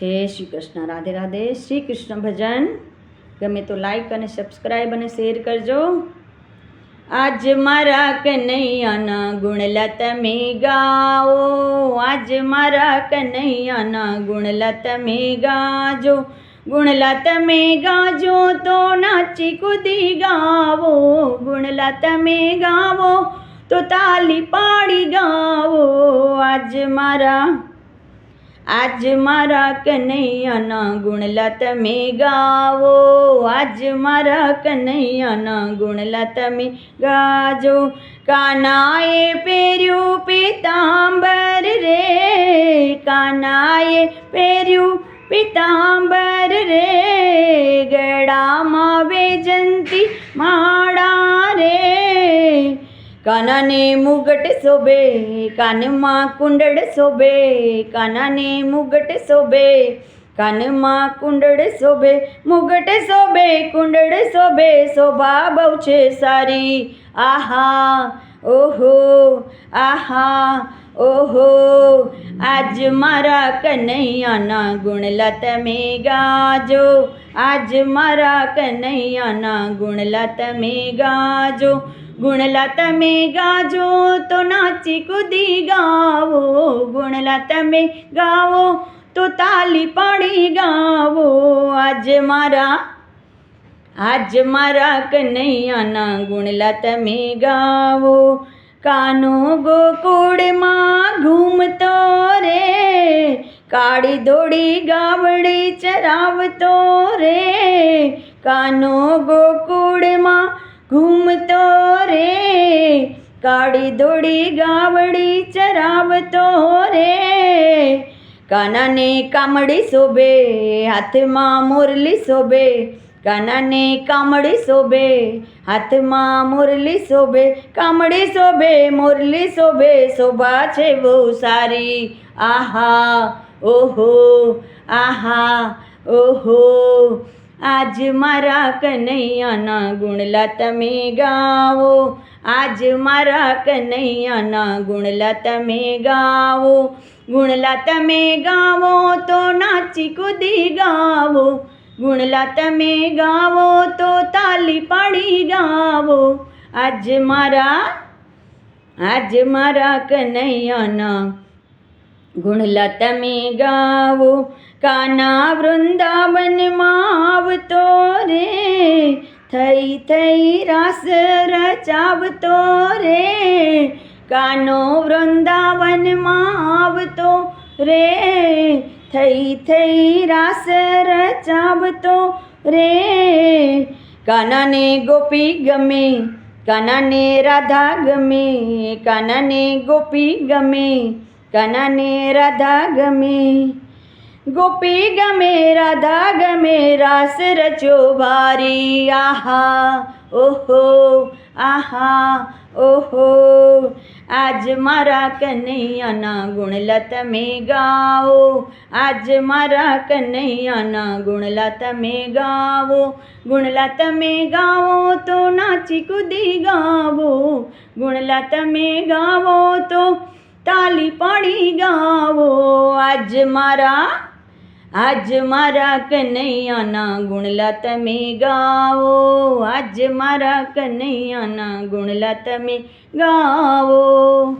જય શ્રી કૃષ્ણ. રાધે રાધે. શ્રી કૃષ્ણ ભજન. ગમે તો લાઈક અને સબસ્ક્રાઈબ અને શેર કરજો. આજ મારા કનૈયાના ગુણલા તમે ગાઓ. આજ મારા કનૈયાના ગુણલા તમે ગાજો. ગુણલા તમે ગાજો તો નાચી કૂદી ગાવો ગુણલા તમે ગાવો તો તાલી પાડી ગાવો આજ મારા આજ મારા કનૈયાના ગુણલા તમે ગાવો, આજ મારા કનૈયાના ગુણલા તમે ગાજો. કાનાએ પહેર્યું પિતાંબર રે, કાનાએ પહેર્યું પિતાંબર રે. ગળામાં વેજંતી માળા કાનાને મુગટ શોભે, કાનમાં કુંડળ શોભે, કાનાને મુગટ શોભે, કાનમાં કુંડળ શોભે, મુગટ શોભે, કુંડળ શોભે, શોભા બહુ છે સારી. આહા ઓહો, આહા, ઓહો, આજ મારા કનૈયાના ગુણલા તમે ગાજો, આજ મારા કનૈયાના ગુણલા તમે ગાજો ગુણલા તમે ગાજો તો નાચી કૂદી ગાવો ગુણલા તમે ગાવો તો તાલી પાડી ગાવો, આજ મારા આજ મારા કનૈયાના ગુણલા તમે ગાવો. કાનો ગોકુળમાં ઘૂમતો રે, કાળી દોડી ગાવડી ચરાવતો રે. કાનો ગોકુળમાં ઘૂમતો રે, કાળી દોડી ગાવડી ચરાવતો રે. કાનાને કામડી શોભે, હાથમાં મોરલી શોભે કાનાને કામડી શોભે, હાથમાં મુરલી શોભે, કામડી શોભે, મુરલી શોભે, શોભા છે બહુ સારી. આહા, ઓહો આહા, ઓહો, આજ મારા કનૈયાના ગુણલા તમે ગાવો, આજ મારા કનૈયાના ગુણલા તમે ગાવો, ગુણલા તમે ગાવો તો નાચી કૂદી ગાવો. ગુણલા તમે ગાવો તો તાલી પાડી ગાવો. આજ મારા આજ મારા કનૈયાના. ગુણલા તમે ગાવો, કાના વૃંદાવનમાં આવતો રે. થઈ થઈ રાસ રચાવતો રે. કાનો વૃંદાવનમાં આવતો રે. થઈ થઈ રાસ રચાવતો રે. કાનાને ગોપી ગમે, કાનાને રાધા ગમે, કાનાને ગોપી ગમે, કાનાને રાધા ગમે. ગોપી ગમે, રાધા ગમે રાસ રચો ભારી આહા, ઓહો, આહા. ઓહો, આજ મારા કનૈયાના ગુણલા તમે ગાઓ, આજ મારા કનૈયાના ગુણલા તમે ગાવો ગુણલા તમે ગાવો તો નાચી કૂદી ગાવો ગુણલા તમે ગાવો તો તાલી પાડી ગાવો, આજ મારા આજ મારા કનૈયાના ગુણલા તમે ગાવો આજ મારા કનૈયાના ગુણલા તમે ગાવો.